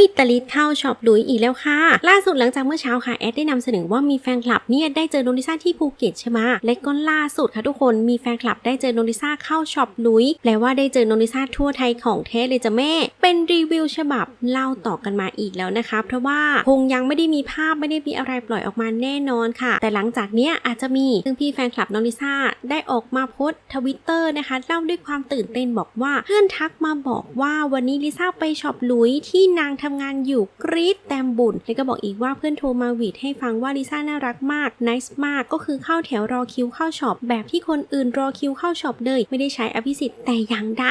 ยตะลิดเข้าช็อปหลุยอีกแล้วค่ะ ล่าสุดหลังจากเมื่อเช้าค่ะแอดได้นำเสนอว่ามีแฟนคลับเนี่ยได้เจอโนริซ่าที่ภูเก็ตใช่ไหมและก็ล่าสุดค่ะทุกคนมีแฟนคลับได้เจอโนริซ่าเข้าช็อปหลุยแปลว่าได้เจอโนริซ่าทั่วไทยของแท้เลยจ้ะแม่ เป็นรีวิวฉบับเล่าต่อกันมาอีกแล้วนะคะ เพราะว่าคงยังไม่ได้มีภาพไม่ได้มีอะไรปล่อยออกมาแน่นอนค่ะ แต่หลังจากเนี้ยอาจจะมีซึ่งพี่แฟนคลับโนริซ่าได้ออกมาโพสทวิตเตอร์นะคะเล่าด้วยความตื่นเต้นบอกว่าเพื่อนทักมาบอกว่าวันนี้ลิซ่าไปช็อปหลุยที่นางทำงานอยู่กรี๊ดแต้มบุญแล้วก็บอกอีกว่าเพื่อนโทรมาวีดให้ฟังว่าลิซ่าน่ารักมากนิสมากก็คือเข้าแถวรอคิวเข้าช็อปแบบที่คนอื่นรอคิวเข้าช็อปเลย ไม่ได้ใช้อภิสิทธิ์แต่อย่างใด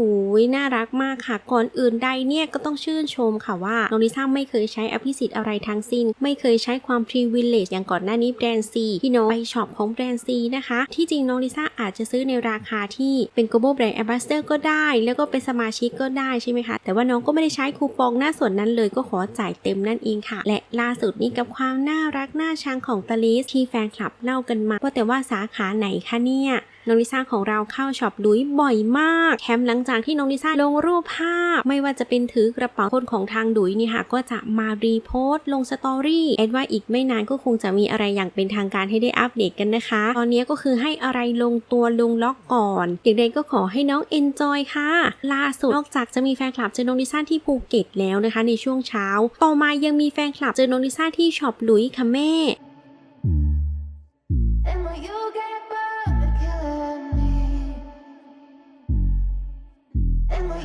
โอ้ยน่ารักมากค่ะ ก่อนอื่นใดเนี่ยก็ต้องชื่นชมค่ะว่าน้องลิซ่าไม่เคยใช้อภิสิทธิ์อะไรทั้งสิ้น ไม่เคยใช้ความ privilege อย่างก่อนหน้านี้แบรนด์ซีที่น้องไปช็อปของแบรนด์ซีนะคะ ที่จริงน้องลิซ่าอาจจะซื้อในราคาที่เป็น global brand ambassador ก็ได้ แล้วก็เป็นสมาชิกก็ได้ใช่ไหมคะ แต่ว่าน้องก็ไม่ได้ใช้คูปองหน้าส่วนนั้นเลยก็ขอจ่ายเต็มนั่นเองค่ะ และล่าสุดนี้กับความน่ารักน่าชังของตาลิสที่แฟนคลับเล่ากันมาว่าแต่ว่าสาขาไหนคะเนี่ย น้องลิซ่าของเราเข้าช็อปลุยบ่อยมากแถมหลังจากที่น้องลิซ่าลงรูปภาพ ไม่ว่าจะเป็นถือกระเป๋าคนของทางดุยนี่ค่ะก็จะมารีโพสต์ลงสตอรี่แอดว่าอีกไม่นานก็คงจะมีอะไรอย่างเป็นทางการให้ได้อัปเดตกันนะคะ ตอนนี้ก็คือให้อะไรลงตัวลงล็อกก่อนเด็กๆก็ขอให้น้องเอนจอยค่ะ ล่าสุดนอกจากจะมีแฟนคลับเจอน้องลิซ่าที่ภูเก็ตแล้วนะคะ ในช่วงเช้า ต่อมายังมีแฟนคลับเจอน้องลิซ่าที่ช็อปลุยค่ะแม่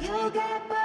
you got